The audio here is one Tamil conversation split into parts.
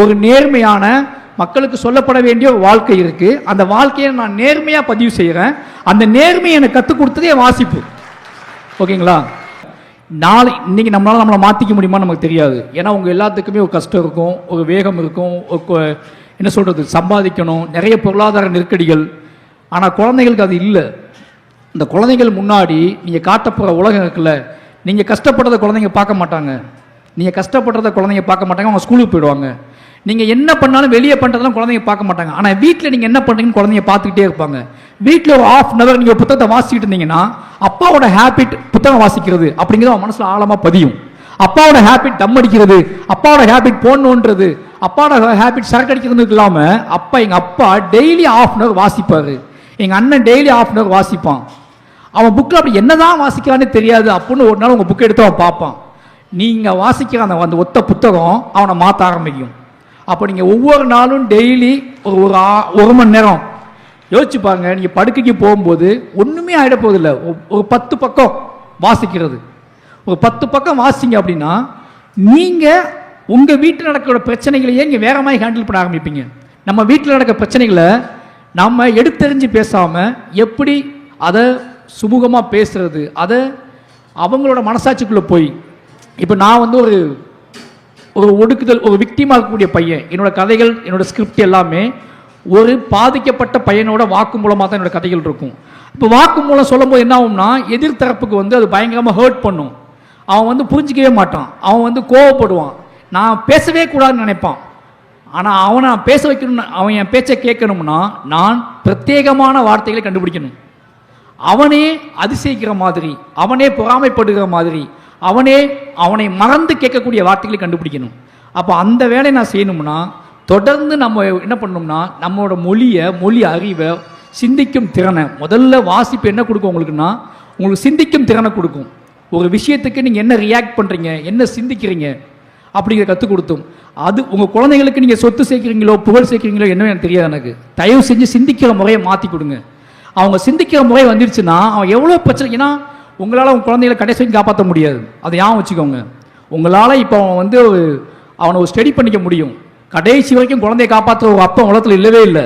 ஒரு நேர்மையான மக்களுக்கு சொல்லப்பட வேண்டிய ஒரு வாழ்க்கை இருக்கு. அந்த வாழ்க்கையை நான் நேர்மையா பதிவு செய்கிறேன் அந்த நேர்மையை எனக்கு கற்றுக் கொடுத்ததே வாசிப்பு. ஓகேங்களா? நாளை இன்னைக்கு நம்மளால நம்மளை மாற்றிக்க முடியுமான்னு நமக்கு தெரியாது. ஏன்னா உங்க எல்லாத்துக்குமே ஒரு கஷ்டம் இருக்கும் ஒரு வேகம் இருக்கும் என்ன சொல்றது சம்பாதிக்கணும் நிறைய பொருளாதார நெருக்கடிகள். ஆனால் குழந்தைகளுக்கு அது இல்லை. இந்த குழந்தைகள் முன்னாடி நீங்கள் காட்டப்போகிற உலகம் இருக்குல்ல நீங்கள் கஷ்டப்படுறத குழந்தைங்க பார்க்க மாட்டாங்க. நீங்கள் கஷ்டப்படுறத குழந்தைங்க பார்க்க மாட்டாங்க அவங்க ஸ்கூலுக்கு போயிடுவாங்க. நீங்கள் என்ன பண்ணாலும் வெளியே பண்ணுறதெல்லாம் குழந்தைங்க பார்க்க மாட்டாங்க. ஆனால் வீட்டில் நீங்கள் என்ன பண்ணுறீங்கன்னு குழந்தைங்க பார்த்துக்கிட்டே இருப்பாங்க. வீட்டில் ஒரு ஆஃப் அன் அவர் நீங்கள் புத்தகத்தை வாசிக்கிட்டு இருந்தீங்கன்னா அப்பாவோட ஹேபிட் புத்தகம் வாசிக்கிறது அப்படிங்கிறது அவன் மனசில் ஆழமாக பதியும். அப்பாவோட ஹேபிட் தம் அடிக்கிறது அப்பாவோட ஹேபிட் போடணுன்றது அப்பாவோட ஹேபிட் சரக்கு அடிக்கிறதுக்கு இல்லாமல் அப்பா எங்கள் அப்பா டெய்லி ஆஃப் அன் அவர் வாசிப்பார். எங்கள் அண்ணன் டெய்லி ஆஃப் அன் அவர் வாசிப்பான். அவன் புக்கில் அப்படி என்ன தான் வாசிக்கிறான்னு தெரியாது. அப்படின்னு ஒரு நாள் உங்கள் புக்கை எடுத்து அவன் பார்ப்பான். நீங்கள் வாசிக்கிற அந்த அந்த ஒத்த புத்தகம் அவனை மாற்ற ஆரம்பிக்கும். அப்போ நீங்கள் ஒவ்வொரு நாளும் டெய்லி ஒரு ஒரு ஆ- ஒரு மணி நேரம் யோசிச்சு பாருங்க நீங்கள் படுக்கைக்கு போகும்போது ஒன்றுமே ஆகிட ஒரு பத்து பக்கம் வாசிக்கிறது. ஒரு பத்து பக்கம் வாசிங்க அப்படின்னா நீங்கள் உங்கள் வீட்டில் நடக்கிற பிரச்சனைகளையே நீங்கள் வேற மாதிரி ஹேண்டில் பண்ண ஆரம்பிப்பீங்க. நம்ம வீட்டில் நடக்கிற பிரச்சனைகளை நம்ம எடுத்தெறிஞ்சு பேசாமல் எப்படி அதை சுமூகமாக பேசுறது அதை அவங்களோட மனசாட்சிக்குள்ளே போய் இப்போ நான் வந்து ஒரு ஒரு ஒடுக்குதல் ஒரு விக்டிமா இருக்கக்கூடிய பையன். என்னோட கதைகள் என்னோட ஸ்கிரிப்ட் எல்லாமே ஒரு பாதிக்கப்பட்ட பையனோட வாக்கு மூலமாக தான் என்னோட கதைகள் இருக்கும். இப்போ வாக்கு மூலம் சொல்லும்போது என்ன ஆகும்னா எதிர்த்தரப்புக்கு வந்து அது பயங்கரமாக ஹர்ட் பண்ணும். அவன் வந்து புரிஞ்சிக்கவே மாட்டான். அவன் வந்து கோவப்படுவான். நான் பேசவே கூடாதுன்னு நினைப்பான். ஆனால் அவனை பேச வைக்கணும்னு அவன் என் பேச்சை கேட்கணும்னா நான் பிரத்யேகமான வார்த்தைகளை கண்டுபிடிக்கணும். அவனே அதிசயிக்கிற மாதிரி அவனே பொறாமைப்படுகிற மாதிரி அவனே அவனை மறந்து கேட்கக்கூடிய வார்த்தைகளை கண்டுபிடிக்கணும். அப்போ அந்த வேலையை நான் செய்யணும்னா தொடர்ந்து நம்ம என்ன பண்ணணும்னா நம்மளோட மொழியை மொழி அறிவை சிந்திக்கும் திறனை. முதல்ல வாசிப்பு என்ன கொடுக்கும் உங்களுக்குன்னா உங்களுக்கு சிந்திக்கும் திறனை கொடுக்கும். ஒரு விஷயத்துக்கு நீங்கள் என்ன ரியாக்ட் பண்ணுறீங்க என்ன சிந்திக்கிறீங்க அப்படிங்கிற கற்றுக் கொடுத்தோம். அது உங்கள் குழந்தைங்களுக்கு நீங்கள் சொத்து சேர்க்குறீங்களோ புகழ் சேர்க்குறீங்களோ என்னவோ எனக்கு தெரியாது எனக்கு. தயவு செஞ்சு சிந்திக்கிற முறையை மாற்றி கொடுங்க. அவங்க சிந்திக்கிற முறை வந்துருச்சுன்னா அவன் எவ்வளோ பிரச்சனை ஏன்னா உங்களால் உங்கள் குழந்தைகளை கடைசி காப்பாற்ற முடியாது. அதை ஏன் வச்சுக்கோங்க. உங்களால் இப்போ அவன் வந்து அவனை ஒரு ஸ்டடி பண்ணிக்க முடியும். கடைசி வரைக்கும் குழந்தைய காப்பாற்றுற ஒரு அப்பா உலகத்தில் இல்லவே இல்லை.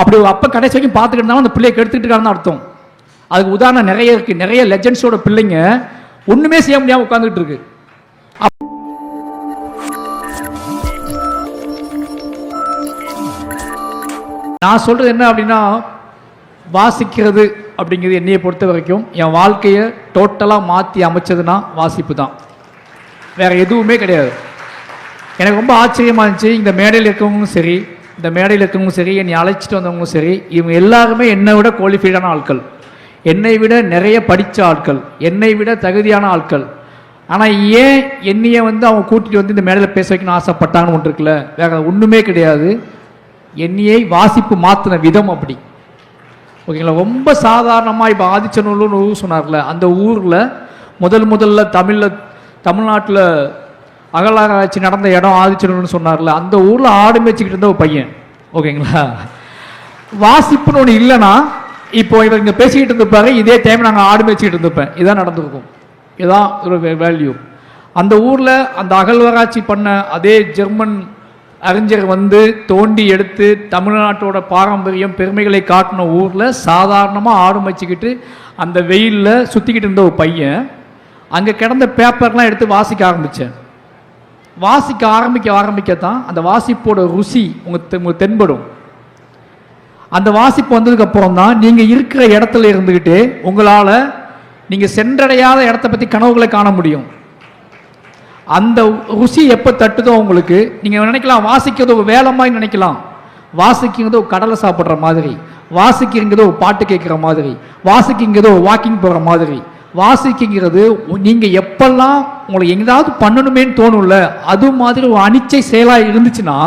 அப்படி ஒரு அப்பா கடைசி வரைக்கும் பார்த்துக்கிட்டு இருந்தாலும் அந்த பிள்ளையை கெடுத்துட்டு இருக்காருன்னு அர்த்தம். அதுக்கு உதாரணம் நிறைய இருக்கு. நிறைய லெஜண்ட்ஸோட பிள்ளைங்க ஒண்ணுமே செய்ய முடியாம உட்கார்ந்துட்டு இருக்கு. நான் சொல்றது என்ன அப்படின்னா வாசிக்கிறது அப்படிங்கிறது என்னையை பொறுத்த வரைக்கும் என் வாழ்க்கையை டோட்டலாக மாற்றி அமைச்சதுன்னா வாசிப்பு தான். வேற எதுவுமே கிடையாது. எனக்கு ரொம்ப ஆச்சரியமா இருந்துச்சு இந்த மேடையில் இருக்கவங்களும் சரி இந்த மேடையில் இருக்கவங்களும் சரி என்னை அழைச்சிட்டு வந்தவங்களும் சரி இவங்க எல்லாருமே என்னை விட குவாலிஃபைடான ஆட்கள். என்னை விட நிறைய படித்த ஆட்கள் என்னை விட தகுதியான ஆட்கள். ஆனால் ஏன் என்னையை வந்து அவங்க கூட்டிகிட்டு வந்து இந்த மேடையில் பேச வைக்கணும்னு ஆசைப்பட்டாங்கன்னு ஒன்று இருக்குல்ல வேற ஒன்றுமே கிடையாது. என்னையை வாசிப்பு மாற்றின விதம் அப்படி. ஓகேங்களா? ரொம்ப சாதாரணமாக இப்போ ஆதிச்சநல்லூர்னு ஊர் சொன்னார்ல அந்த ஊரில் முதல் முதல்ல தமிழில் தமிழ்நாட்டில் அகலாராய்ச்சி நடந்த இடம் ஆதிச்சநல்லூர்னு சொன்னார்ல அந்த ஊரில் ஆடு மேய்ச்சிக்கிட்டு இருந்த ஒரு பையன். ஓகேங்களா? வாசிப்புன்னு ஒன்று இல்லைன்னா இப்போ இவர் இங்கே பேசிக்கிட்டு இருந்திருப்பாரு இதே டைம் நாங்கள் ஆடு மேய்ச்சிக்கிட்டு இருந்திருப்பேன். இதான் நடந்திருக்கும். இதான் ஒரு வேல்யூ அந்த ஊரில் அந்த அகழ்வாராய்ச்சி பண்ண அதே ஜெர்மன் அறிஞர் வந்து தோண்டி எடுத்து தமிழ்நாட்டோட பாரம்பரியம் பெருமைகளை காட்டின ஊரில் சாதாரணமாக ஆடு மேய்ச்சிக்கிட்டு அந்த வெயிலில் சுற்றிக்கிட்டு இருந்த ஒரு பையன் அங்கே கிடந்த பேப்பர்லாம் எடுத்து வாசிக்க ஆரம்பித்தேன் வாசிக்க ஆரம்பிக்க ஆரம்பிக்கத்தான் அந்த வாசிப்போட ருசி உங்களுக்கு தென்படும். அந்த வாசிப்பு வந்ததுக்கு அப்புறம் தான் நீங்கள் இருக்கிற இடத்துல இருந்துக்கிட்டு உங்களால் நீங்கள் சென்றடையாத இடத்த பற்றி கனவுகளை காண முடியும். அந்த ருசி எப்போ தட்டுதோ உங்களுக்கு நீங்கள் நினைக்கலாம் வாசிக்கிறது ஒரு வேலை மாதிரி நினைக்கலாம். வாசிக்கிறது ஒரு கடலை சாப்பிட்ற மாதிரி. வாசிக்கிறது ஒரு பாட்டு கேட்குற மாதிரி. வாசிக்கிறது ஒரு வாக்கிங் போகிற மாதிரி. வாசிக்கிறது நீங்கள் எப்பெல்லாம் உங்களை எங்கேயாவது பண்ணணுமேன்னு தோணும்ல அது மாதிரி ஒரு அனிச்சை செயலாக இருந்துச்சுன்னா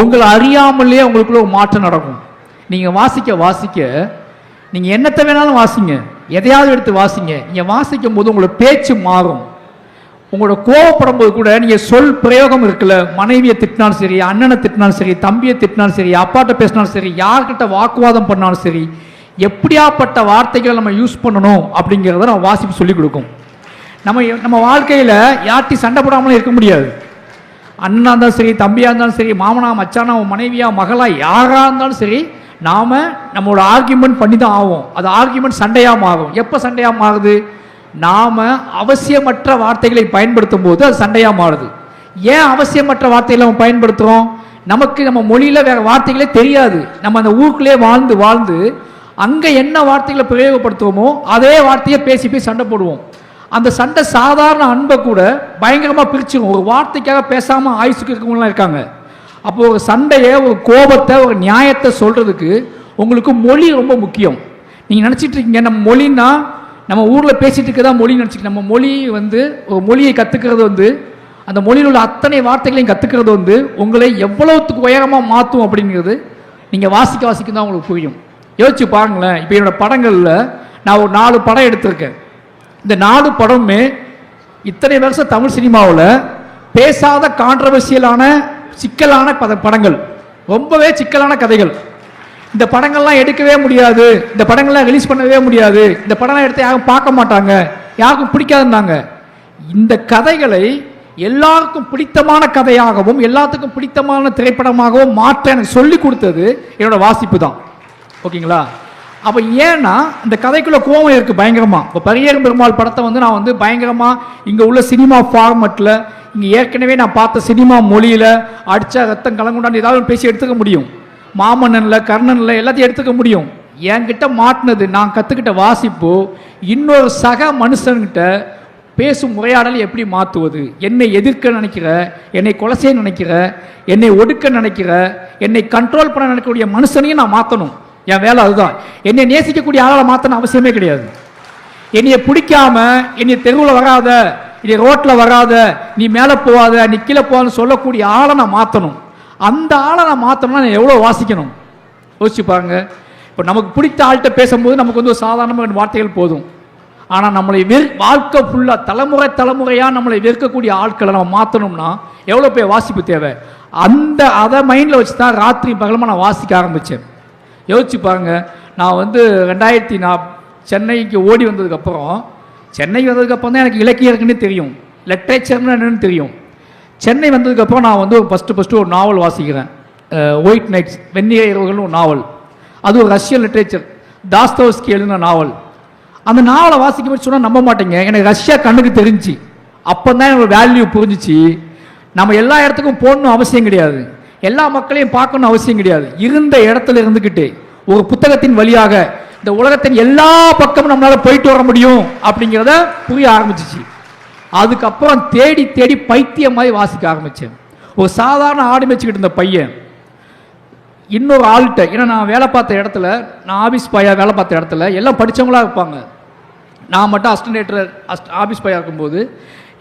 உங்களை அறியாமலே உங்களுக்குள்ள ஒரு மாற்றம் நடக்கும். நீங்கள் வாசிக்க வாசிக்க நீங்கள் என்னத்தை வேணாலும் வாசிங்க. எதையாவது எடுத்து வாசிங்க. நீங்கள் வாசிக்கும் போது உங்களோட பேச்சு மாறும். உங்களோட கோவப்படும் போது கூட நீங்க சொல் பிரயோகம் இருக்குல்ல மனைவியை திட்டினாலும் சரி அண்ணனை திட்டினாலும் சரி தம்பியை திட்டினாலும் சரி அப்பாட்ட பேசினாலும் சரி யார்கிட்ட வாக்குவாதம் பண்ணாலும் சரி எப்படியாப்பட்ட வார்த்தைகளை நம்ம யூஸ் பண்ணணும் அப்படிங்கிறத நம்ம வாசிப்பு சொல்லிக் கொடுக்கும். நம்ம நம்ம வாழ்க்கையில் யார்ட்டையும் சண்டை போடாமலும் இருக்க முடியாது. அண்ணா இருந்தாலும் சரி தம்பியாக இருந்தாலும் சரி மாமனா மச்சானா உன் மனைவியா மகளா யாராக இருந்தாலும் சரி நாம் நம்மளோட ஆர்கியூமெண்ட் பண்ணி தான் ஆகும் அது ஆர்கியூமெண்ட் சண்டையாக மாறும் எப்போ சண்டையாக மாறுது நாம் அவசியமற்ற வார்த்தைகளை பயன்படுத்தும் போது அது சண்டையாக மாறுது. ஏன் அவசியமற்ற வார்த்தைகளை நம்ம பயன்படுத்துகிறோம் நமக்கு நம்ம மொழியில் வேற வார்த்தைகளே தெரியாது. நம்ம அந்த ஊருக்குள்ளே வாழ்ந்து வாழ்ந்து அங்கே என்ன வார்த்தைகளை பிரயோகப்படுத்துவோமோ அதே வார்த்தையை பேசி போய் சண்டை போடுவோம். அந்த சண்டை சாதாரண அன்பை கூட பயங்கரமாக பிரிச்சுக்கும். ஒரு வார்த்தைக்காக பேசாமல் ஆயுசுக்கு இருக்கவங்களாம் இருக்காங்க. அப்போ ஒரு சண்டையை ஒரு கோபத்தை ஒரு நியாயத்தை சொல்கிறதுக்கு உங்களுக்கு மொழி ரொம்ப முக்கியம். நீங்கள் நினச்சிட்டு இருக்கீங்க நம்ம மொழின்னா நம்ம ஊரில் பேசிகிட்டு இருக்க தான் மொழி நினச்சிக்க நம்ம மொழி வந்து ஒரு மொழியை கற்றுக்கிறது வந்து அந்த மொழியில் உள்ள அத்தனை வார்த்தைகளையும் கற்றுக்கிறது வந்து உங்களை எவ்வளோத்துக்கு உயரமாக மாற்றும் அப்படிங்கிறது நீங்கள் வாசிக்க வாசிக்க தான் உங்களுக்கு புரியும். யோசிச்சு பாருங்களேன். இப்போ என்னோடய படங்களில் நான் ஒரு நாலு படம் எடுத்திருக்கேன். இந்த நாலு படமுமே இத்தனை வருஷம் தமிழ் சினிமாவில் பேசாத கான்ட்ரவர்சியலான சிக்கலான பத படங்கள். ரொம்பவே சிக்கலான கதைகள். இந்த படங்கள்லாம் எடுக்கவே முடியாது. இந்த படங்கள்லாம் ரிலீஸ் பண்ணவே முடியாது. இந்த படம்லாம் எடுத்து யாரும் பார்க்க மாட்டாங்க. யாருக்கும் பிடிக்காதுன்னாங்க. இந்த கதைகளை எல்லாருக்கும் பிடித்தமான கதையாகவும் எல்லாத்துக்கும் பிடித்தமான திரைப்படமாகவும் மாற்ற எனக்கு சொல்லி கொடுத்தது என்னோட வாசிப்பு தான். ஓகேங்களா? அப்போ ஏன்னா இந்த கதைக்குள்ள கோவம் இருக்கு பயங்கரமா. இப்போ பரியேறும் பெருமாள் படத்தை வந்து நான் வந்து பயங்கரமா இங்க உள்ள சினிமா ஃபார்மெட்டில் இங்க ஏற்கனவே நான் பார்த்த சினிமா மொழியில அடிச்சா ரத்தம் கலங்குண்டான்னு ஏதாவது பேசி எடுத்துக்க முடியும். மாமன்னன்ல கர்ணன்ல எல்லாத்தையும் எடுத்துக்க முடியும். என்கிட்ட மாட்டினது நான் கத்துக்கிட்ட வாசிப்பு இன்னொரு சக மனுஷன்கிட்ட பேசும் உரையாடல் எப்படி மாற்றுவது என்னை எதிர்க்க நினைக்கிற என்னை கொலை செய்ய நினைக்கிற என்னை ஒடுக்க நினைக்கிற என்னை கண்ட்ரோல் பண்ண நினைக்கக்கூடிய மனுஷனையும் நான் மாற்றணும் என் வேலை அதுதான். என்னை நேசிக்கக்கூடிய ஆளால் மாற்றணும் அவசியமே கிடையாது. என்னையை பிடிக்காம என்னை தெருவில் வராத நீ ரோட்டில் வராத நீ மேலே போகாத நீ கீழே போகாதுன்னு சொல்லக்கூடிய ஆளை நான் மாற்றணும் அந்த ஆளை நான் மாற்றணும்னா நான் எவ்வளோ வாசிக்கணும்? யோசிச்சு பாருங்க. இப்போ நமக்கு பிடித்த ஆள்கிட்ட பேசும்போது நமக்கு வந்து ஒரு சாதாரணமான வார்த்தைகள் போதும். ஆனால் நம்மளை வெறு வாழ்க்கை ஃபுல்லாக தலைமுறை தலைமுறையாக நம்மளை வெறுக்கக்கூடிய ஆட்களை நம்ம மாற்றணும்னா எவ்வளோ பேர் வாசிப்பு தேவை? அந்த அதை மைண்டில் வச்சு தான் ராத்திரி பகலமாக நான் வாசிக்க ஆரம்பித்தேன் யோசிச்சு பாருங்க. நான் வந்து ரெண்டாயிரத்தி நான் சென்னைக்கு ஓடி வந்ததுக்கப்புறம் சென்னைக்கு வந்ததுக்கப்புறம் தான் எனக்கு இலக்கியம் இருக்குன்னு தெரியும். லிட்ரேச்சர்னு என்னன்னு தெரியும். சென்னை வந்ததுக்கப்புறம் நான் வந்து ஃபஸ்ட்டு ஃபஸ்ட்டு ஒரு நாவல் வாசிக்கிறேன். ஒயிட் நைட்ஸ் வெந்நிய இரவுகள்னு ஒரு நாவல் அது ஒரு ரஷ்யன் லிட்ரேச்சர் தாஸ்தோஸ்கி எழுதின நாவல் அந்த நாவலை வாசிக்கும் போது சொன்னால் நம்ப மாட்டேங்க. எனக்கு ரஷ்யா கண்ணுக்கு தெரிஞ்சு. அப்போ தான் எனக்கு வேல்யூ புரிஞ்சிச்சு. நம்ம எல்லா இடத்துக்கும் போகணும் அவசியம் கிடையாது. எல்லா மக்களையும் பார்க்கணும் அவசியம் கிடையாது. இருந்த இடத்துல இருந்துக்கிட்டு ஒரு புத்தகத்தின் வழியாக இந்த உலகத்தின் எல்லா பக்கமும் நம்மளால் போயிட்டு வர முடியும் அப்படிங்கிறத புரிய ஆரம்பிச்சிச்சு. அதுக்கப்புறம் தேடி தேடி பைத்தியம் மாதிரி வாசிக்க ஆரம்பித்தேன் ஒரு சாதாரண ஆடு மேய்ச்சிக்கிட்டு இருந்த பையன் இன்னொரு ஆள்கிட்ட ஏன்னா நான் வேலை பார்த்த இடத்துல நான் ஆஃபீஸ் பையா வேலை பார்த்த இடத்துல எல்லாம் படித்தவங்களாக இருப்பாங்க. நான் மட்டும் அஸ்டினேட்டர் அஸ்ட் ஆஃபீஸ் பையாக இருக்கும்போது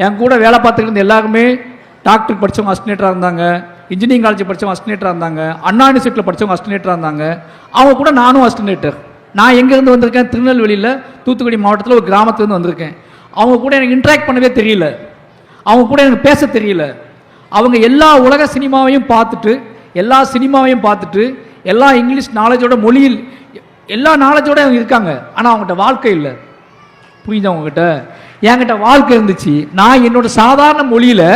என் கூட வேலை பார்த்துட்டு இருந்த எல்லாருமே டாக்டருக்கு படித்தவங்க அஸ்டினேட்டராக இருந்தாங்க இன்ஜினியரிங் காலேஜ் படித்தவங்க அஸ்டினேட்டராக இருந்தாங்க அண்ணா யூனிவர்சிட்டியில் படித்தவங்க அஸ்டினேட்டராக இருந்தாங்க. அவங்க கூட நானும் அஸ்டினேட்டர் நான் எங்கேருந்து வந்திருக்கேன்? திருநெல்வேலியில் தூத்துக்குடி மாவட்டத்தில் ஒரு கிராமத்துலேருந்து வந்திருக்கேன். அவங்க கூட எனக்கு இன்ட்ராக்ட் பண்ணவே தெரியல. அவங்க கூட எனக்கு பேச தெரியல. அவங்க எல்லா உலக சினிமாவையும் பார்த்துட்டு எல்லா சினிமாவையும் பார்த்துட்டு எல்லா இங்கிலீஷ் நாலேஜோட மொழியில் எல்லா நாலேஜோட அவங்க இருக்காங்க. ஆனால் அவங்ககிட்ட வாழ்க்கை இல்லை. புரியுதா அவங்ககிட்ட என்கிட்ட வாழ்க்கை இருந்துச்சு. நான் என்னோட சாதாரண மொழியில்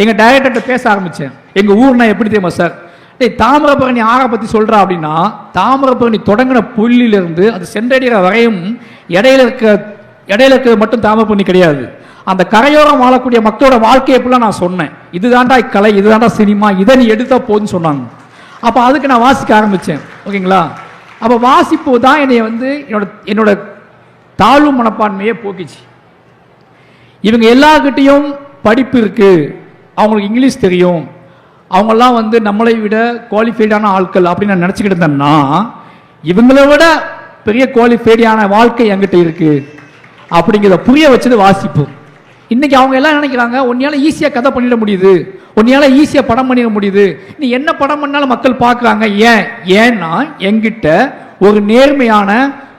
எங்கள் டைரக்டர்கிட்ட பேச ஆரம்பித்தேன் எங்கள் ஊர்னா எப்படி தெரியுமா சார் டேய் தாமிரபரணி ஆக பற்றி சொல்கிறா அப்படின்னா தாமிரபரணி தொடங்கின புள்ளியிலிருந்து அது சென்றடைகிற வரையும் இடையில இருக்க இடையில இருக்கிறது மட்டும் தாமிரபரணி கிடையாது. அந்த கரையோரம் வாழக்கூடிய மக்களோட வாழ்க்கையை எப்படிலாம் நான் சொன்னேன். இதுதான்டா கலை இதுதான்டா சினிமா இதை நீ எடுத்தா போதுன்னு சொன்னாங்க. அப்போ அதுக்கு நான் வாசிக்க ஆரம்பித்தேன் ஓகேங்களா? அப்போ வாசிப்பு தான் என்னை வந்து என்னோட என்னோட தாழ்வு மனப்பான்மையை போக்கிச்சு. இவங்க எல்லார்கிட்டேயும் படிப்பு இருக்குது அவங்களுக்கு இங்கிலீஷ் தெரியும். அவங்கெல்லாம் வந்து நம்மளை விட குவாலிஃபைடான ஆட்கள் அப்படின்னு நான் நினச்சிக்கிட்டு இருந்தேன்னா இவங்களை விட பெரிய குவாலிஃபைடான வாழ்க்கை என்கிட்ட இருக்குது அப்படிங்கிறத புரிய வச்சது வாசிப்பு. இன்னைக்கு அவங்க எல்லாம் நினைக்கிறாங்க? உன்னையால ஈஸியாக கதை பண்ணிட முடியுது. உன்னையால ஈஸியாக படம் பண்ணிட முடியுது. நீ என்ன படம் பண்ணாலும் மக்கள் பார்க்குறாங்க. ஏன்? ஏன்னா எங்கிட்ட ஒரு நேர்மையான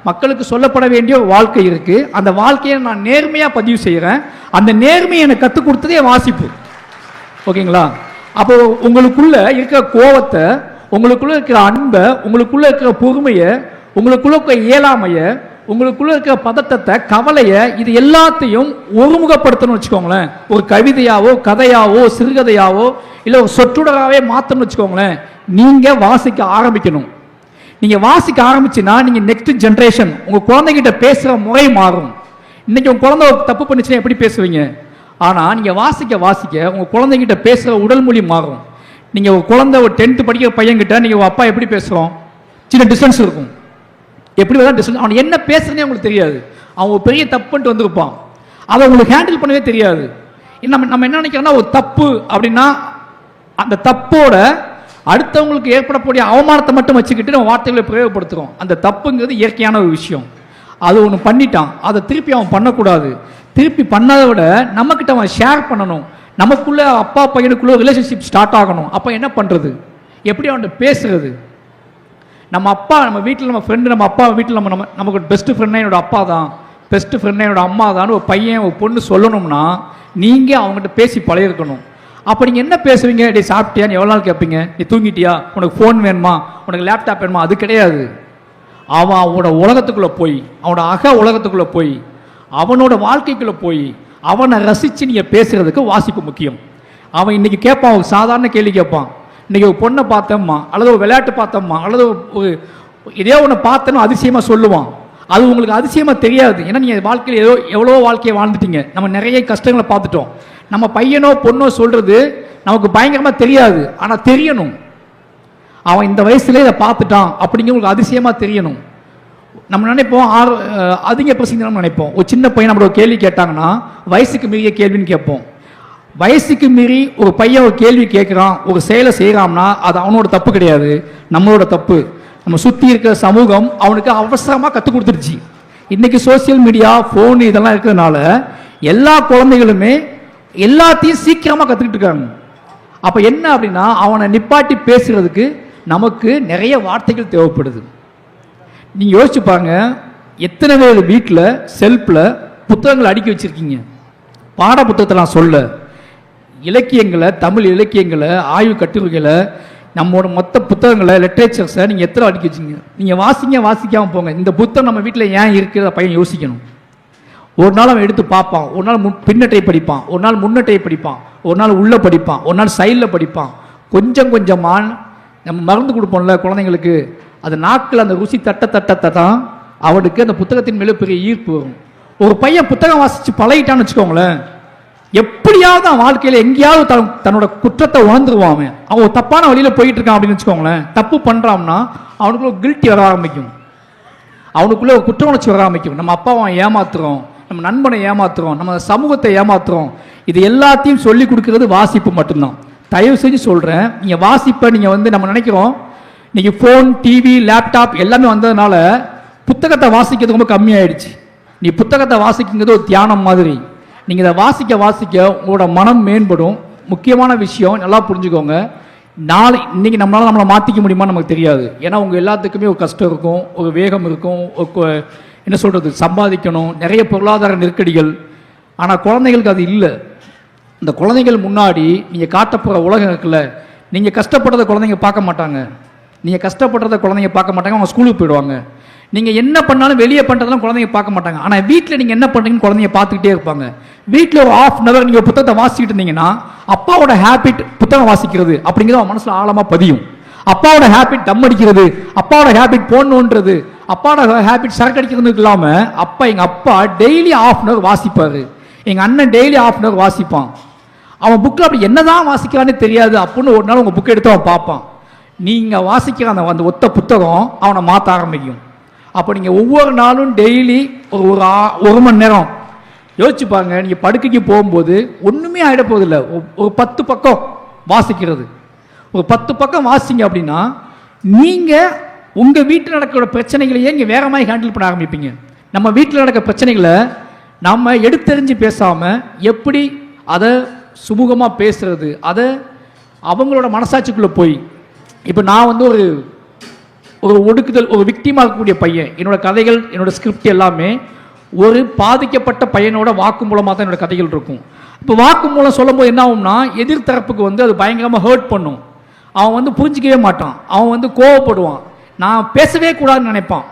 மக்களுக்கு சொல்லப்பட வேண்டிய ஒரு வாழ்க்கை இருக்கு. அந்த வாழ்க்கையை நான் நேர்மையாக பதிவு செய்கிறேன் அந்த நேர்மையை எனக்கு கற்றுக் கொடுத்ததே வாசிப்பு. ஓகேங்களா? அப்போ உங்களுக்குள்ள இருக்கிற கோவத்தை உங்களுக்குள்ள இருக்கிற அன்பை உங்களுக்குள்ள இருக்கிற பொறுமையை உங்களுக்குள்ள இருக்கிற இயலாமையை உங்களுக்குள்ள இருக்க பதட்டத்தை கவலையை இது எல்லாத்தையும் ஒருமுகப்படுத்தணும்னு வச்சுக்கோங்களேன். ஒரு கவிதையாவோ கதையாவோ சிறுகதையாவோ இல்லை ஒரு சொற்றொடராகவே மாற்றணும்னு வச்சுக்கோங்களேன். நீங்கள் வாசிக்க ஆரம்பிக்கணும். நீங்கள் வாசிக்க ஆரம்பிச்சுன்னா நீங்கள் நெக்ஸ்ட் ஜென்ரேஷன் உங்கள் குழந்தைகிட்ட பேசுகிற முறை மாறும். இன்னைக்கு உங்கள் குழந்தை தப்பு பண்ணிச்சுன்னா எப்படி பேசுவீங்க? ஆனால் நீங்கள் வாசிக்க வாசிக்க உங்கள் குழந்தைகிட்ட பேசுகிற உடல் மொழி மாறும். நீங்கள் ஒரு குழந்தை ஒரு டென்த்து படிக்கிற பையன்கிட்ட நீங்கள் அப்பா எப்படி பேசுகிறோம் சின்ன டிஸ்டன்ஸ் இருக்கும். எப்படி வேணாலும் டிஸ்டன்ஸ் அவன் என்ன பேசுறனே உங்களுக்கு தெரியாது. அவன் ஒரு பெரிய தப்புன்ட்டு வந்திருப்பான். அதை உங்களுக்கு ஹேண்டில் பண்ணவே தெரியாது. நம்ம நம்ம என்ன நினைக்கிறோம்னா ஒரு தப்பு அப்படின்னா அந்த தப்போட அடுத்தவங்களுக்கு ஏற்படக்கூடிய அவமானத்தை மட்டும் வச்சுக்கிட்டு நம்ம வார்த்தைகளை பிரயோகப்படுத்துகிறோம் அந்த தப்புங்கிறது இயற்கையான ஒரு விஷயம். அது ஒன்று பண்ணிட்டான். அதை திருப்பி அவன் பண்ணக்கூடாது. திருப்பி பண்ணதை விட நம்மக்கிட்ட அவன் ஷேர் பண்ணணும். நமக்குள்ளே அப்பா பையனுக்குள்ளே ரிலேஷன்ஷிப் ஸ்டார்ட் ஆகணும். அப்போ என்ன பண்ணுறது எப்படி அவன்கிட்ட பேசுறது? நம்ம அப்பா நம்ம வீட்டில் நம்ம ஃப்ரெண்டு நம்ம அப்பா வீட்டில் நம்ம நம்ம நமக்கு பெஸ்ட்டு ஃப்ரெண்டாக என்னோடய அப்பா தான். பெஸ்ட்டு ஃப்ரெண்டாக என்னோடய அம்மா தான். ஒரு பையன் ஒரு பொண்ணு சொல்லணும்னா நீங்கள் அவங்ககிட்ட பேசி பழகிருக்கணும். அப்போ நீங்கள் என்ன பேசுவீங்க? டே சாப்பிட்டியான்னு எவ்வளோ நாள் கேட்பீங்க நீ தூங்கிட்டியா? உனக்கு ஃபோன் வேணுமா? உனக்கு லேப்டாப் வேணுமா? அது கிடையாது. அவன் அவனோட உலகத்துக்குள்ளே போய் அவனோட அக உலகத்துக்குள்ளே போய் அவனோட வாழ்க்கைக்குள்ளே போய் அவனை ரசித்து நீங்கள் பேசுகிறதுக்கு வாசிப்பு முக்கியம். அவன் இன்றைக்கி கேட்பான் ஒரு சாதாரண கேள்வி கேட்பான் இன்னைக்கு ஒரு பொண்ணை பார்த்தோம்மா அல்லது ஒரு விளையாட்டு பார்த்தோம்மா அல்லது ஒரு இதே ஒன்று பார்த்தோன்னு அதிசயமாக சொல்லுவான். அது உங்களுக்கு அதிசயமாக தெரியாது. ஏன்னா நீங்கள் வாழ்க்கையில் ஏதோ எவ்வளோ வாழ்க்கையை வாழ்ந்துட்டீங்க. நம்ம நிறைய கஷ்டங்களை பார்த்துட்டோம். நம்ம பையனோ பொண்ணோ சொல்கிறது நமக்கு பயங்கரமாக தெரியாது. ஆனால் தெரியணும். அவன் இந்த வயசுல இதை பார்த்துட்டான் அப்படிங்கிற உங்களுக்கு அதிசயமாக தெரியணும். நம்ம நினைப்போம் ஆறு அதிக பிரசிங்கம் நினைப்போம். ஒரு சின்ன பையன் நம்மளோட கேள்வி கேட்டாங்கன்னா வயசுக்கு மீறிய கேள்வின்னு கேட்போம். வயசுக்கு மீறி ஒரு பையன் ஒரு கேள்வி கேட்குறான் ஒரு செயலை செய்கிறான்னா அது அவனோட தப்பு கிடையாது நம்மளோட தப்பு. நம்ம சுற்றி இருக்கிற சமூகம் அவனுக்கு அவசரமாக கற்றுக் கொடுத்துருச்சு இன்றைக்கி சோஷியல் மீடியா ஃபோன் இதெல்லாம் இருக்கிறதுனால எல்லா குழந்தைகளுமே எல்லாத்தையும் சீக்கிரமாக கற்றுக்கிட்டு இருக்காங்க. அப்போ என்ன அப்படின்னா அவனை நிப்பாட்டி பேசுகிறதுக்கு நமக்கு நிறைய வார்த்தைகள் தேவைப்படுது. நீங்கள் யோசிச்சு பாருங்க எத்தனை பேர் வீட்டில் செல்ஃபில் புத்தகங்கள் அடுக்கி வச்சுருக்கீங்க? பாட புத்தகத்தை நான் சொல்ல இலக்கியங்களை தமிழ் இலக்கியங்களை ஆய்வு கட்டுரைகளை நம்மளோட மொத்த புத்தகங்களை லிட்ரேச்சர்ஸை நீங்கள் எத்தனை அடுக்கி வச்சிங்க? நீங்கள் வாசிங்க வாசிக்காமல் போங்க. இந்த புத்தகம் நம்ம வீட்டில் ஏன் இருக்கிறத பையன் யோசிக்கணும். ஒரு நாள் அவன் எடுத்து பார்ப்பான். ஒரு நாள் முன் பின்னட்டை படிப்பான். ஒரு நாள் முன்னட்டை படிப்பான். ஒரு நாள் உள்ளே படிப்பான். ஒரு நாள் சைடில் படிப்பான். கொஞ்சம் கொஞ்சமாக நம்ம மருந்து கொடுப்போம்ல குழந்தைங்களுக்கு. அது நாக்கில் அந்த ருசி தட்ட தட்ட தான் அவனுக்கு அந்த புத்தகத்தின் மேலே பெரிய ஈர்ப்பு வரும். ஒரு பையன் புத்தகம் வாசித்து பழகிட்டான்னு வச்சுக்கோங்களேன். எப் எப்படியாவது அவன் வாழ்க்கையில் எங்கேயாவது தன் தன்னோட குற்றத்தை உணர்ந்துருவான் அவன் அவன் ஒரு தப்பான வழியில் போயிட்டு இருக்கான் அப்படின்னு வச்சுக்கோங்களேன். தப்பு பண்ணுறான்னா அவனுக்குள்ள கில்ட்டி வர ஆரம்பிக்கும். அவனுக்குள்ள ஒரு குற்ற உணர்ச்சி வர ஆரம்பிக்கும். நம்ம அப்பாவை ஏமாத்துறோம். நம்ம நண்பனை ஏமாத்துறோம். நம்ம சமூகத்தை ஏமாத்துறோம். இது எல்லாத்தையும் சொல்லி கொடுக்கறது வாசிப்பு மட்டும்தான். தயவு செஞ்சு சொல்கிறேன் நீங்கள் வாசிப்பை நீங்கள் வந்து நம்ம நினைக்கிறோம். நீங்கள் ஃபோன் டிவி லேப்டாப் எல்லாமே வந்ததுனால புத்தகத்தை வாசிக்கிறது ரொம்ப கம்மியாயிடுச்சு. நீ புத்தகத்தை வாசிக்கிறது ஒரு தியானம் மாதிரி. நீங்கள் இதை வாசிக்க வாசிக்க உங்களோட மனம் மேம்படும். முக்கியமான விஷயம் நல்லா புரிஞ்சுக்கோங்க. நாளை இன்னைக்கு நம்மளால் நம்மளை மாற்றிக்க முடியுமான்னு நமக்கு தெரியாது. ஏன்னா உங்கள் எல்லாத்துக்குமே ஒரு கஷ்டம் இருக்கும் ஒரு வேகம் இருக்கும் ஒரு என்ன சொல்கிறது சம்பாதிக்கணும் நிறைய பொருளாதார நெருக்கடிகள். ஆனால் குழந்தைகளுக்கு அது இல்லை. இந்த குழந்தைகள் முன்னாடி நீங்கள் காட்டப்போகிற உலகம் இருக்குல்ல நீங்கள் கஷ்டப்படுறத குழந்தைங்க பார்க்க மாட்டாங்க. நீங்கள் கஷ்டப்படுறத குழந்தைங்க பார்க்க மாட்டாங்க அவங்க ஸ்கூலுக்கு போயிடுவாங்க. நீங்கள் என்ன பண்ணாலும் வெளியே பண்ணுறதெல்லாம் குழந்தைங்க பார்க்க மாட்டாங்க. ஆனால் வீட்டில் நீங்கள் என்ன பண்ணுறீங்கன்னு குழந்தைங்க பார்த்துக்கிட்டே இருப்பாங்க. வீட்டில் ஒரு ஆஃப் அன் அவர் நீங்கள் புத்தகத்தை வாசிக்கிட்டு இருந்தீங்கன்னா அப்பாவோட ஹேபிட் புத்தகம் வாசிக்கிறது அப்படிங்கிறது அவன் மனசில் ஆழமாக பதியும். அப்பாவோட ஹேபிட் தம் அடிக்கிறது அப்பாவோட ஹேபிட் போடணுன்றது அப்பாவோட ஹேபிட் சரக்கு அடிக்கிறதுக்கு இல்லாமல் அப்பா எங்கள் அப்பா டெய்லி ஆஃப் அன் அவர் வாசிப்பார். எங்கள் அண்ணன் டெய்லி ஆஃப் அன் அவர் வாசிப்பான். அவன் புக்கில் அப்படி என்னதான் வாசிக்கிறான்னு தெரியாது. அப்படின்னு ஒரு நாள் உங்கள் புக்கை எடுத்து அவன் பார்ப்பான். நீங்கள் வாசிக்கிற அந்த அந்த ஒத்த புத்தகம் அவனை மாற்ற ஆரம்பிக்கும். அப்போ நீங்கள் ஒவ்வொரு நாளும் டெய்லி ஒரு ஒரு ஆ- ஒரு மணி நேரம். யோசிச்சு பாருங்க நீங்கள் படுக்கைக்கு போகும்போது ஒன்றுமே ஆகிட ஒரு பத்து பக்கம் வாசிக்கிறது. ஒரு பத்து பக்கம் வாசிங்க அப்படின்னா நீங்கள் உங்கள் வீட்டில் நடக்கிற பிரச்சனைகளையே இங்கே வேற மாதிரி ஹேண்டில் பண்ண ஆரம்பிப்பீங்க. நம்ம வீட்டில் நடக்கிற பிரச்சனைகளை நம்ம எடுத்தெறிஞ்சு பேசாமல் எப்படி அதை சுமூகமாக பேசுறது அதை அவங்களோட மனசாட்சிக்குள்ளே போய் இப்போ நான் வந்து ஒரு ஒரு ஒடுக்குதல் ஒரு விக்டிமாக இருக்கக்கூடிய பையன். என்னோட கதைகள் என்னோட ஸ்கிரிப்ட் எல்லாமே ஒரு பாதிக்கப்பட்ட பையனோட வாக்கு மூலமாக தான் என்னோட கதைகள் இருக்கும். இப்போ வாக்கு மூலம் சொல்லும்போது என்ன ஆகும்னா எதிர்த்தரப்புக்கு வந்து அது பயங்கரமாக ஹர்ட் பண்ணும். அவன் வந்து புரிஞ்சிக்கவே மாட்டான். அவன் வந்து கோவப்படுவான். நான் பேசவே கூடாதுன்னு நினைப்பான்.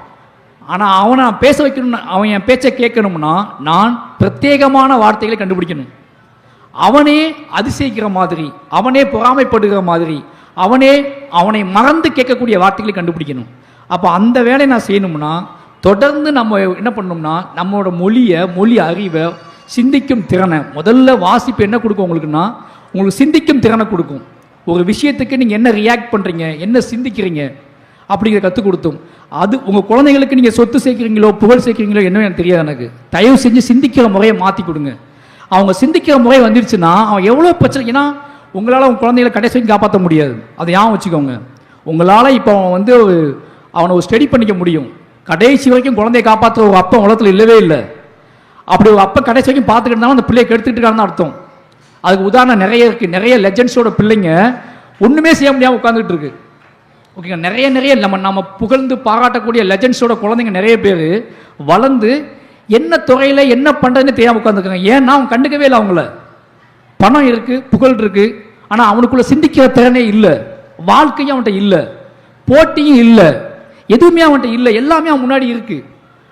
ஆனால் அவனை நான் பேச வைக்கணும்னு அவன் என் பேச்சை கேட்கணும்னா நான் பிரத்யேகமான வார்த்தைகளை கண்டுபிடிக்கணும். அவனே அதிசயிக்கிற மாதிரி அவனே பொறாமைப்படுகிற மாதிரி அவனே அவனை மறந்து கேட்கக்கூடிய வார்த்தைகளை கண்டுபிடிக்கணும். அப்போ அந்த வேலையை நான் செய்யணும்னா தொடர்ந்து நம்ம என்ன பண்ணோம்னா நம்மளோட மொழியை மொழி அறிவை சிந்திக்கும் திறனை. முதல்ல வாசிப்பு என்ன கொடுக்கும் உங்களுக்குன்னா உங்களுக்கு சிந்திக்கும் திறனை கொடுக்கும். ஒரு விஷயத்துக்கு நீங்கள் என்ன ரியாக்ட் பண்ணுறீங்க என்ன சிந்திக்கிறீங்க அப்படிங்கிற கற்றுக் கொடுத்தோம். அது உங்கள் குழந்தைங்களுக்கு நீங்கள் சொத்து சேர்க்குறீங்களோ புகழ் சேர்க்குறீங்களோ என்ன எனக்கு தெரியாது எனக்கு. தயவு செஞ்சு சிந்திக்கிற முறையை மாற்றி கொடுங்க. அவங்க சிந்திக்கிற முறை வந்துருச்சுன்னா அவன் எவ்வளோ பிரச்சனை ஏன்னா உங்களால் உங்கள் குழந்தைகளை கடைசி காப்பாற்ற முடியாது. அதை ஏன் வச்சுக்கோங்க. உங்களால் இப்போ அவன் வந்து அவனை ஒரு ஸ்டடி பண்ணிக்க முடியும். கடைசி வரைக்கும் குழந்தைய காப்பாற்றுற ஒரு அப்பா உலகத்தில் இல்லவே இல்லை. அப்படி ஒரு அப்பா கடைசி வரைக்கும் பார்த்துக்கிட்டு இருந்தாலும் அந்த பிள்ளையை கெடுத்துட்டு இருக்காருன்னு அர்த்தம். அதுக்கு உதாரணம் நிறைய இருக்குது நிறைய லெஜண்ட்ஸோட பிள்ளைங்க ஒன்றுமே செய்ய முடியாமல் உட்காந்துட்டு இருக்கு. ஓகேங்க நிறைய நிறைய நம்ம நம்ம புகழ்ந்து பாராட்டக்கூடிய லெஜண்ட்ஸோட குழந்தைங்க நிறைய பேர் வளர்ந்து என்ன துறையில் என்ன பண்ணுறதுன்னு தெரியாமல் உட்காந்துருக்காங்க ஏன்னா அவன் கண்டுக்கவே இல்லை அவங்கள. பணம் இருக்குது புகழ் இருக்குது ஆனால் அவனுக்குள்ள சிந்திக்கிற திறனே இல்லை. வாழ்க்கையும் அவன்கிட்ட இல்லை. போட்டியும் இல்லை. எதுவுமே அவன்கிட்ட இல்லை. எல்லாமே அவன் முன்னாடி இருக்கு.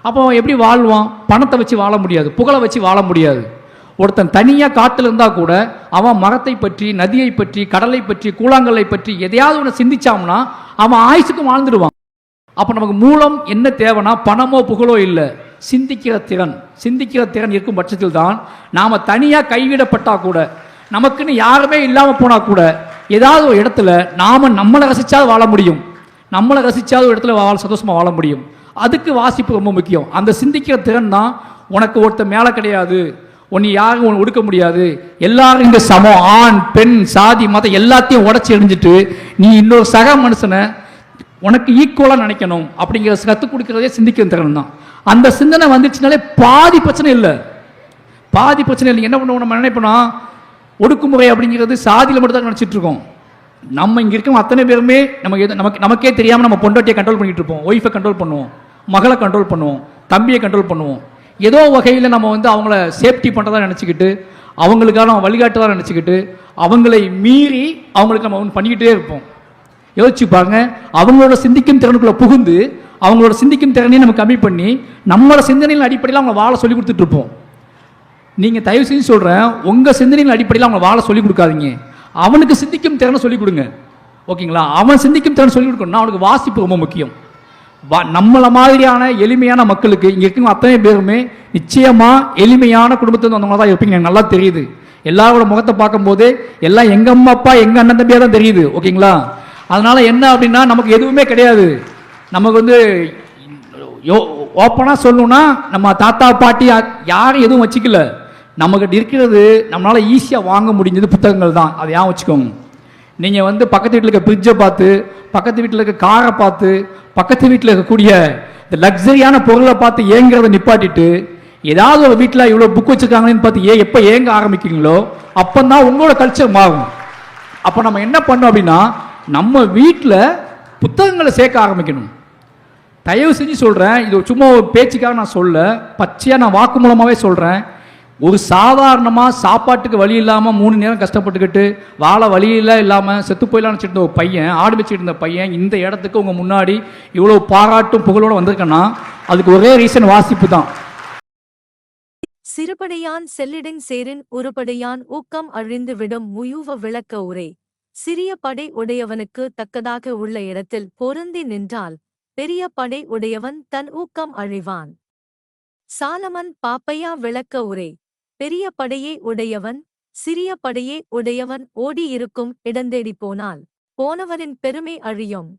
அப்போ அவன் எப்படி வாழ்வான்? பணத்தை வச்சு வாழ முடியாது. புகழை வச்சு வாழ முடியாது. ஒருத்தன் தனியாக காற்றுல இருந்தால் கூட அவன் மரத்தை பற்றி நதியை பற்றி கடலை பற்றி கூழாங்கல்லை பற்றி எதையாவது ஒன்று சிந்திச்சாம்னா அவன் ஆயுசுக்கும் வாழ்ந்துடுவான். அப்போ நமக்கு மூலம் என்ன தேவைன்னா பணமோ புகழோ இல்லை. சிந்திக்கிற திறன். சிந்திக்கிற திறன் இருக்கும் பட்சத்தில் தான் நாம் தனியாக கைவிடப்பட்டால் கூட நமக்குன்னு யாருமே இல்லாமல் போனால் கூட ஏதாவது ஒரு இடத்துல நாம் நம்மளை ரசித்தாது வாழ முடியும். நம்மளை ரசித்தாது ஒரு இடத்துல வாழ சந்தோஷமாக வாழ முடியும். அதுக்கு வாசிப்பு ரொம்ப முக்கியம். அந்த சிந்திக்கிற திறன் தான் உனக்கு ஒருத்தன் மேலே கிடையாது. உன்னை யாரும் உன்னை ஒடுக்க முடியாது. எல்லாரும் இங்கே சமம். ஆண் பெண் சாதி மதம் எல்லாத்தையும் உடச்சி எறிஞ்சிட்டு நீ இன்னொரு சக மனுஷனை உனக்கு ஈக்குவலாக நினைக்கணும் அப்படிங்கிற கற்றுக் கொடுக்கறதே சிந்திக்கும் திறன் தான். அந்த சிந்தனை வந்துச்சுனாலே பாதி பிரச்சனை இல்லை. பாதி பிரச்சனை இல்லை. என்ன பண்ணுவோம்? நம்ம நினைப்போம்னா ஒடுக்குமுறை அப்படிங்கிறது சாதியில் மட்டும் தான் நினச்சிட்டு இருக்கோம் நம்ம இங்கே இருக்கோம் அத்தனை பேருமே நம்ம எது நமக்கு நமக்கே தெரியாமல் நம்ம பொண்டாட்டியை கண்ட்ரோல் பண்ணிகிட்டு இருப்போம். ஒய்ஃபை கண்ட்ரோல் பண்ணுவோம். மகளை கண்ட்ரோல் பண்ணுவோம். தம்பியை கண்ட்ரோல் பண்ணுவோம். ஏதோ வகையில் நம்ம வந்து அவங்கள சேஃப்டி பண்ணுறதா நினச்சிக்கிட்டு அவங்களுக்கான வழிகாட்டுதான் நினச்சிக்கிட்டு அவங்களை மீறி அவங்களுக்கு நம்ம ஒன்று பண்ணிக்கிட்டே இருப்போம். யோசிச்சு பாருங்க அவங்களோட சிந்திக்கும் திறனுக்குள்ளே புகுந்து அவங்களோட சிந்திக்கும் திறனையும் நம்ம கம்மி பண்ணி நம்மளோட சிந்தனையின் அடிப்படையில் அவங்க வாழ சொல்லி கொடுத்துட்டு நீங்கள் தயவு செஞ்சு சொல்கிறேன் உங்கள் சிந்தனைகள் அடிப்படையில் அவங்க வாழ சொல்லிக் கொடுக்காதீங்க. அவனுக்கு சிந்திக்கும் திறனை சொல்லிக் கொடுங்க. ஓகேங்களா? அவன் சிந்திக்கும் திறன் சொல்லிக் கொடுக்கணும்னா அவனுக்கு வாசிப்பு ரொம்ப முக்கியம். வா நம்மள மாதிரியான எளிமையான மக்களுக்கு இங்கே இருக்கிற அத்தனை பேருமே நிச்சயமாக எளிமையான குடும்பத்தில் வந்தவங்க தான் இருப்பீங்க. எனக்கு நல்லா தெரியுது. எல்லாரோட முகத்தை பார்க்கும்போது எல்லாம் எங்கள் அம்மா அப்பா எங்கள் அண்ணன் தம்பியாக தான் தெரியுது. ஓகேங்களா? அதனால் என்ன அப்படின்னா நமக்கு எதுவுமே கிடையாது. நமக்கு வந்து யோ ஓப்பனாக சொல்லணும்னா நம்ம தாத்தா பாட்டி யா- யாரும் எதுவும் வச்சுக்கல. நம்மகிட்ட இருக்கிறது நம்மளால் ஈஸியாக வாங்க முடிஞ்சது புத்தகங்கள் தான் அதை ஏன் வச்சுக்கோங்க? நீங்கள் வந்து பக்கத்து வீட்டில் இருக்க ஃப்ரிட்ஜை பார்த்து பக்கத்து வீட்டில் இருக்க காரை பார்த்து பக்கத்து வீட்டில் இருக்கக்கூடிய இந்த லக்ஸரியான பொருளை பார்த்து ஏங்குறத நிப்பாட்டிட்டு ஏதாவது ஒரு வீட்டில் இவ்வளோ புக் வச்சுருக்காங்கன்னு பார்த்து ஏ எப்போ ஏங்க ஆரம்பிக்கிறீங்களோ அப்போ தான் உங்களோட கல்ச்சர் மாறும். அப்போ நம்ம என்ன பண்ணோம் அப்படின்னா நம்ம வீட்டில் புத்தகங்களை சேர்க்க ஆரம்பிக்கணும். தயவு செஞ்சு சொல்கிறேன் இது சும்மா ஒரு பேச்சுக்காக நான் சொல்ல பச்சையாக நான் வாக்கு மூலமாகவே சொல்கிறேன் ஒரு சாதாரணமாக சாப்பாட்டுக்கு வழி இல்லாமல் மூணு நேரம் கஷ்டப்பட்டுக்கிட்டு வாழ வழியெல்லாம் இல்லாமல் செத்து போயிடலாம்னு இருந்த ஒரு பையன் ஆடு வச்சுட்டு இருந்த பையன் இந்த இடத்துக்கு உங்கள் முன்னாடி இவ்வளோ பாராட்டும் புகழோடு வந்திருக்கேன்னா அதுக்கு ஒரே ரீசன் வாசிப்பு தான். சிறுபடையான் செல்லிடன் சேரின் ஒருபடையான் ஊக்கம் அழிந்து விடும் முயூவ விளக்க உரை. சிறிய படை உடையவனுக்கு தக்கதாக உள்ள இடத்தில் பொருந்தி நின்றால் பெரிய படை உடையவன் தன் ஊக்கம் அழிவான். சாலமன் பாப்பையா விளக்க உரை. பெரிய படையே உடையவன் சிறிய படையே உடையவன் ஓடியிருக்கும் இடந்தேடி போனால் போனவரின் பெருமை அழியும்.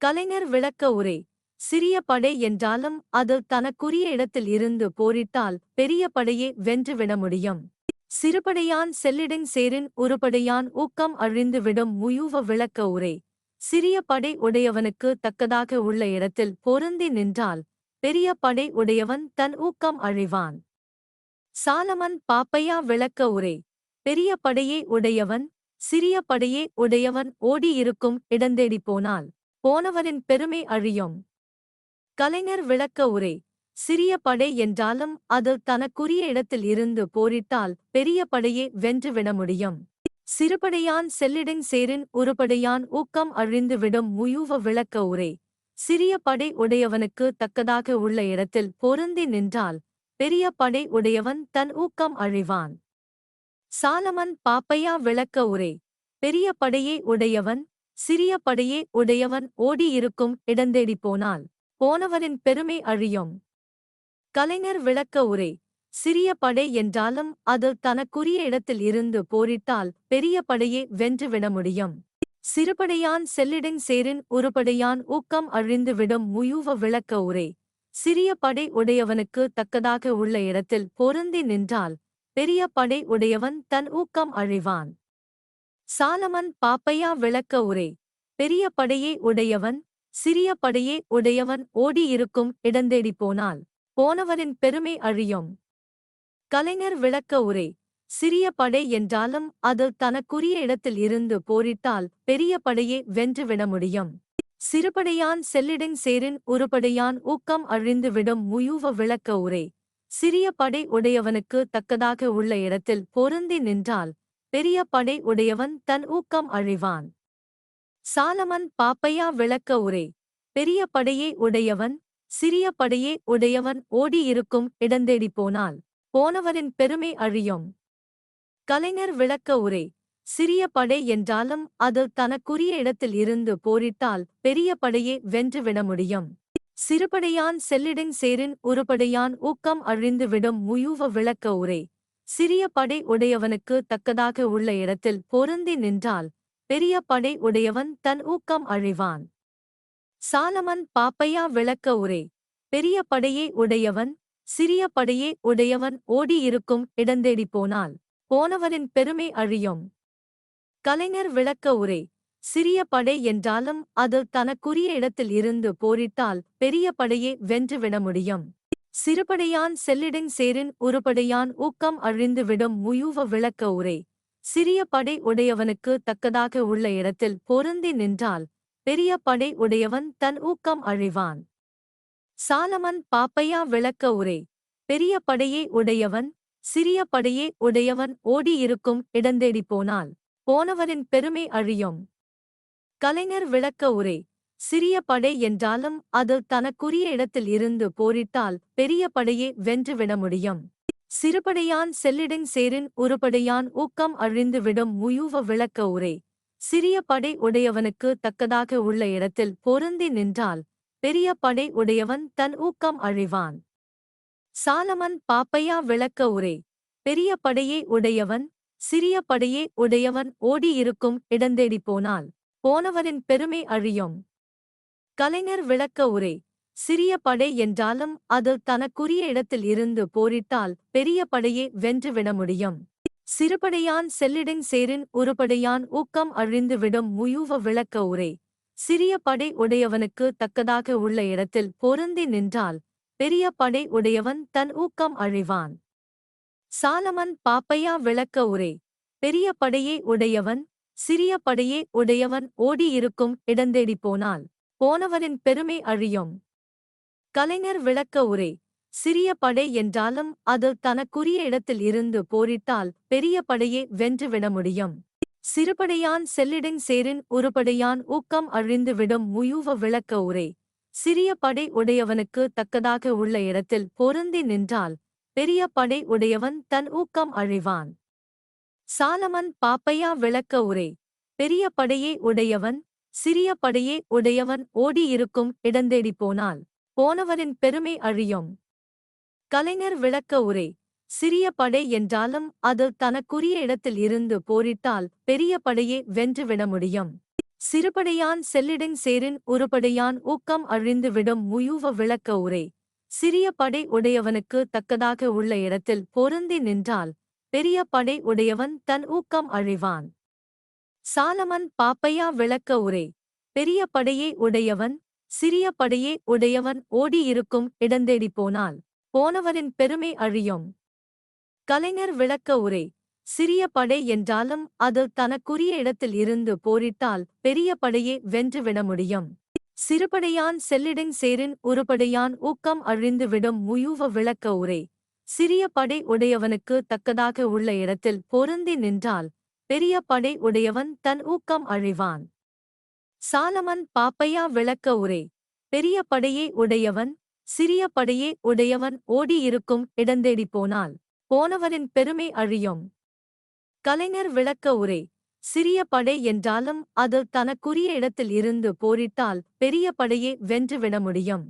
கலைஞர் விளக்க உரை சிறிய படை என்றாலும் அது தனக்குரிய இடத்தில் இருந்து போரிட்டால் பெரிய படையே வென்றுவிட முடியும். சிறுபடையான் செல்லிடன் சேரின் உருபடையான் ஊக்கம் அழிந்து விடும் முயூவ விளக்க உரை சிறிய படை உடையவனுக்கு தக்கதாக உள்ள இடத்தில் பொருந்தி நின்றால் பெரிய படை உடையவன் தன் ஊக்கம் அழிவான். சாலமன் பாப்பையா விளக்க உரை. பெரிய படையே உடையவன் சிறிய படையே உடையவன் ஓடியிருக்கும் இடந்தேடி போனால் போனவரின் பெருமை அழியும். கலைஞர் விளக்க உரை. சிறிய படை என்றாலும் அது தனக்குரிய இடத்தில் இருந்து போரிட்டால் பெரிய படையே வென்றுவிட முடியும். சிறுபடையான் செல்லிடன் சேரின் உருபடையான் ஊக்கம் அழிந்து விடும் முயூவ விளக்க உரை. சிறிய படை உடையவனுக்கு தக்கதாக உள்ள இடத்தில் பொருந்தி நின்றால் பெரிய படை உடையவன் தன் ஊக்கம் அழிவான். சாலமன் பாப்பையா விளக்க உரை பெரிய படையே உடையவன் சிறிய படையே உடையவன் ஓடியிருக்கும் இடந்தேடி போனால் போனவனின் பெருமை அழியும். கலைஞர் விளக்க உரை சிறிய படை என்றாலும் அது தனக்குரிய இடத்தில் இருந்து போரிட்டால் பெரிய படையே வென்றுவிட முடியும். சிறுபடையான் செல்லிடன் சேரின் உருபடையான் ஊக்கம் அழிந்துவிடும் முயூவ விளக்க உரை சிறிய படை உடையவனுக்கு தக்கதாக உள்ள இடத்தில் பொருந்தி நின்றால் பெரிய படை உடையவன் தன் ஊக்கம் அழிவான். சாலமன் பாப்பையா விளக்க உரை பெரிய படையை உடையவன் சிறிய படையே உடையவன் ஓடியிருக்கும் இடந்தேடி போனால் போனவரின் பெருமை அழியும். கலைஞர் விளக்க உரை சிறிய படை என்றாலும் அது தனக்குரிய இடத்தில் இருந்து போரிட்டால் பெரிய படையே வென்றுவிட முடியும். சிறுபடையான் செல்லிடங் சேரின் உருபடையான் ஊக்கம் அழிந்து விடும் முயூவ விளக்க உரை. சிறிய படை உடையவனுக்கு தக்கதாக உள்ள இடத்தில் பொருந்தி நின்றால் பெரிய படை உடையவன் தன் ஊக்கம் அழிவான். சாலமன் பாப்பையா விளக்க உரை. பெரிய படையே உடையவன் சிறிய படையே உடையவன் ஓடியிருக்கும் இடந்தேடி போனால் போனவரின் பெருமை அழியும். கலைஞர் விளக்க உரை. சிறிய படை என்றாலும் அது தனக்குரிய இடத்தில் இருந்து போரிட்டால் பெரிய படையே வென்றுவிட முடியும். சிறுபடையான் செல்லிடன் சேரின் உருபடையான் ஊக்கம் அழிந்துவிடும் முயூவ விளக்க உரை. சிறிய படை உடையவனுக்கு தக்கதாக உள்ள இடத்தில் பொருந்தி நின்றால் பெரிய படை உடையவன் தன் ஊக்கம் அழிவான். சாலமன் பாப்பையா விளக்க உரை. பெரிய படையே உடையவன் சிறிய படையே உடையவன் ஓடியிருக்கும் இடந்தேடி போனால் போனவரின் பெருமை அழியும். கலைஞர் விளக்க உரை சிறிய படை என்றாலும் அது தனக்குரிய இடத்தில் இருந்து போரிட்டால் பெரிய படையே வென்றுவிட முடியும். சிறுபடையான் செல்லிடன் சேரின் உருப்படையான் ஊக்கம் அழிந்துவிடும் முயூவ விளக்க உரை சிறிய படை உடையவனுக்கு தக்கதாக உள்ள இடத்தில் பொருந்தி நின்றால் பெரிய படை உடையவன் தன் ஊக்கம் அழிவான். சாலமன் பாப்பையா விளக்க உரை பெரிய படையே உடையவன் சிறிய படையே உடையவன் ஓடியிருக்கும் இடந்தேடி போனால் போனவரின் பெருமை அழியும். கலைஞர் விளக்க உரை சிறிய படை என்றாலும் அது தனக்குரிய இடத்தில் இருந்து போரிட்டால் பெரிய படையே வென்றுவிட முடியும். சிறுபடையான் செல்லிடன் சேரின் உருபடையான் ஊக்கம் அழிந்துவிடும் முயூவ விளக்க உரை சிறிய படை உடையவனுக்கு தக்கதாக உள்ள இடத்தில் பொருந்தி நின்றால் பெரிய படை உடையவன் தன் ஊக்கம் அழிவான். சாலமன் பாப்பையா விளக்க உரை பெரிய படையை உடையவன் சிறிய படையே உடையவன் ஓடியிருக்கும் இடந்தேடி போனால் போனவரின் பெருமை அழியும். கலைஞர் விளக்க உரை சிறிய படை என்றாலும் அது தனக்குரிய இடத்தில் இருந்து போரிட்டால் பெரிய படையே வென்றுவிட முடியும். சிறுபடையான் செல்லிடன் சேரின் உருபடையான் ஊக்கம் அழிந்துவிடும் முயூவ விளக்க உரை சிறிய படை உடையவனுக்கு தக்கதாக உள்ள இடத்தில் பொருந்தி நின்றால் பெரிய படை உடையவன் தன் ஊக்கம் அழிவான். சாலமன் பாப்பையா விளக்க உரை. பெரிய படையே உடையவன் சிறிய படையே உடையவன் ஓடியிருக்கும் இடந்தேடி போனால் போனவரின் பெருமை அழியும். கலைஞர் விளக்க உரை. சிறிய படை என்றாலும் அது தனக்குரிய இடத்தில் இருந்து போரிட்டால் பெரிய படையே வென்றுவிட முடியும். சிறுபடையான் செல்லிடன் சேரின் உருபடையான் ஊக்கம் அழிந்துவிடும் முயூவ விளக்க உரை. சிறிய படை உடையவனுக்கு தக்கதாக உள்ள இடத்தில் பொருந்தி நின்றால் பெரிய படை உடையவன் தன் ஊக்கம் அழிவான். சாலமன் பாப்பையா விளக்க உரை. பெரிய படையே உடையவன் சிறிய படையே உடையவன் ஓடியிருக்கும் இடந்தேடி போனால் போனவரின் பெருமை அழியும். கலைஞர் விளக்க உரை. சிறிய படை என்றாலும் அது தனக்குரிய இடத்தில் இருந்து போரிட்டால் பெரிய படையே வென்றுவிட முடியும். சிறுபடையான் செல்லிடன் சேரின் உருபடையான் ஊக்கம் அழிந்துவிடும் முயூவ விளக்க உரை. சிறிய படை உடையவனுக்கு தக்கதாக உள்ள இடத்தில் பொருந்தி நின்றால் பெரிய படை உடையவன் தன் ஊக்கம் அழிவான். சாலமன் பாப்பையா விளக்க உரை பெரிய படையே உடையவன் சிறிய படையே உடையவன் ஓடியிருக்கும் இடந்தேடி போனால் போனவரின் பெருமை அழியும். கலைஞர் விளக்க உரை சிறிய படை என்றாலும் அது தனக்குரிய இடத்தில் இருந்து போரிட்டால் பெரிய படையே வென்றுவிட முடியும். சிறுபடையான் செல்லிடங் சேரின் உருப்படையான் ஊக்கம் அழிந்துவிடும் முயூவ விளக்க உரை. சிறிய படை உடையவனுக்கு தக்கதாக உள்ள இடத்தில் பொருந்தி நின்றால் பெரிய படை உடையவன் தன் ஊக்கம் அழிவான். சாலமன் பாப்பையா விளக்க உரை. பெரிய படையே உடையவன் சிறிய படையே உடையவன் ஓடியிருக்கும் இடந்தேடி போனால் போனவனின் பெருமை அழியும். கலைஞர் விளக்க உரை. சிறிய படை என்றாலும் அது தனக்குரிய இடத்தில் இருந்து போரிட்டால் பெரிய படையே வென்றுவிட முடியும்.